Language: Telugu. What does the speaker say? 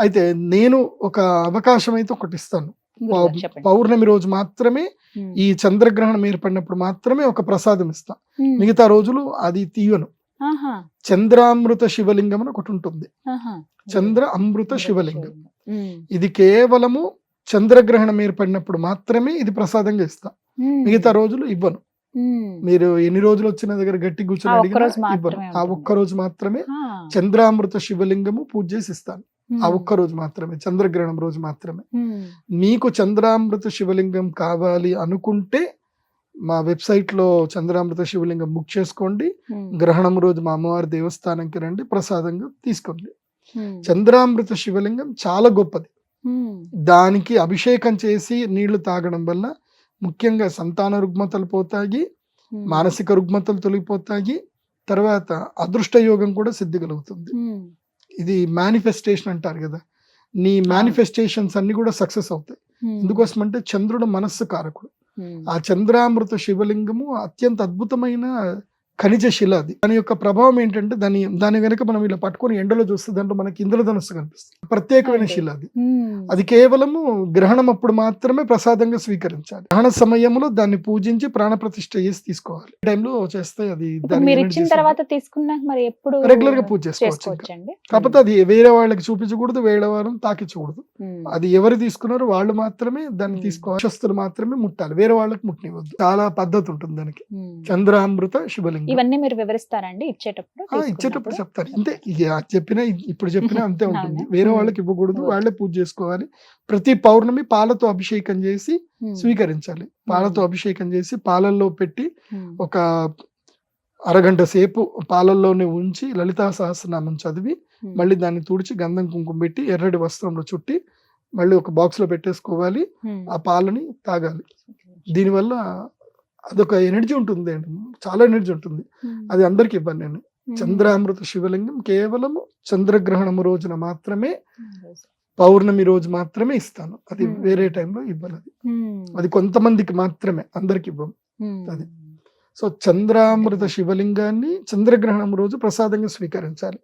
అయితే నేను ఒక అవకాశం అయితే ఒకటి ఇస్తాను. పౌర్ణమి రోజు మాత్రమే ఈ చంద్రగ్రహణం ఏర్పడినప్పుడు మాత్రమే ఒక ప్రసాదం ఇస్తా. మిగతా రోజులు అది తీయను. చంద్రామృత శివలింగం అని ఒకటి ఉంటుంది. చంద్ర అమృత శివలింగం. ఇది కేవలము చంద్రగ్రహణం ఏర్పడినప్పుడు మాత్రమే ఇది ప్రసాదంగా ఇస్తా. మిగతా రోజులు ఇవ్వను. మీరు ఎన్ని రోజులు వచ్చిన దగ్గర గట్టి కూర్చొని అడిగినా ఇవ్వను. ఆ. ఒక్క రోజు మాత్రమే చంద్రామృత శివలింగము పూజ చేసి ఇస్తాను. ఆ ఒక్క రోజు మాత్రమే చంద్రగ్రహణం రోజు మాత్రమే. మీకు చంద్రామృత శివలింగం కావాలి అనుకుంటే మా వెబ్సైట్లో చంద్రామృత శివలింగం బుక్ చేసుకోండి. గ్రహణం రోజు మా అమ్మవారి దేవస్థానంకి రండి ప్రసాదంగా తీసుకోండి. చంద్రామృత శివలింగం చాలా గొప్పది. దానికి అభిషేకం చేసి నీళ్ళు తాగడం వల్ల ముఖ్యంగా సంతాన రుగ్మతలు పోతాయి మానసిక రుగ్మతలు తొలగిపోతాయి తర్వాత అదృష్ట యోగం కూడా సిద్ధి కలుగుతుంది ఇది మేనిఫెస్టేషన్ అంటారు కదా. నీ మేనిఫెస్టేషన్స్ అన్ని కూడా సక్సెస్ అవుతాయి. ఎందుకోసం అంటే చంద్రుడు మనస్సు కారకుడు. ఆ చంద్రామృత శివలింగము అత్యంత అద్భుతమైన ఖనిజ శిల అది. దాని యొక్క ప్రభావం ఏంటంటే దాని దాని వెనుక మనం ఇలా పట్టుకొని ఎండలో చూస్తే దాంట్లో మనకి ఇంద్రధనస్సు కనిపిస్తుంది. ప్రత్యేకమైన. శిల అది. అది కేవలము గ్రహణం అప్పుడు మాత్రమే ప్రసాదంగా స్వీకరించాలి. గ్రహణ సమయంలో దాన్ని పూజించి ప్రాణ ప్రతిష్ఠ చేసి తీసుకోవాలి. టైంలో చేస్తే అది ఇచ్చిన. తర్వాత తీసుకున్నాక మరి ఎప్పుడు రెగ్యులర్గా పూజ చేసుకోవచ్చు కాకపోతే అది వేరే వాళ్ళకి చూపించకూడదు వేరే వాళ్ళని తాకించకూడదు. అది ఎవరు తీసుకున్నారో వాళ్ళు మాత్రమే దాన్ని. తీసుకోవాలి. మాత్రమే ముట్టాలి. వేరే వాళ్ళకి ముట్టనివ్వద్దు. చాలా పద్ధతి ఉంటుంది దానికి. చంద్రామృత శివలింగం. ఇవన్నీ మీరు వివరిస్తారండి ఇచ్చేటప్పుడు ఇచ్చేటప్పుడు? చెప్తారు. అంతే చెప్పినా ఇప్పుడు చెప్పినా అంతే ఉంటుంది? వేరే. వాళ్ళకి ఇవ్వకూడదు. వాళ్ళే పూజ చేసుకోవాలి. ప్రతి పౌర్ణమి పాలతో అభిషేకం చేసి స్వీకరించాలి. పాలతో అభిషేకం చేసి పాలల్లో పెట్టి ఒక అరగంట సేపు పాలల్లోనే ఉంచి లలితా సహస్రనామం చదివి మళ్ళీ దాన్ని తుడిచి గంధం కుంకుమ పెట్టి ఎర్రటి వస్త్రంలో చుట్టి మళ్ళీ ఒక బాక్స్లో పెట్టేసుకోవాలి ఆ పాలని తాగాలి. దీనివల్ల అదొక ఎనర్జీ ఉంటుంది అండి. చాలా ఎనర్జీ ఉంటుంది. అది అందరికి ఇవ్వను నేను. చంద్రామృత శివలింగం కేవలం చంద్రగ్రహణం రోజున మాత్రమే పౌర్ణమి రోజు మాత్రమే ఇస్తాను. అది. వేరే టైంలో ఇవ్వను అది. అది కొంతమందికి మాత్రమే అందరికి ఇవ్వం అది. సో చంద్రామృత శివలింగాన్ని చంద్రగ్రహణం రోజు ప్రసాదంగా స్వీకరించాలి.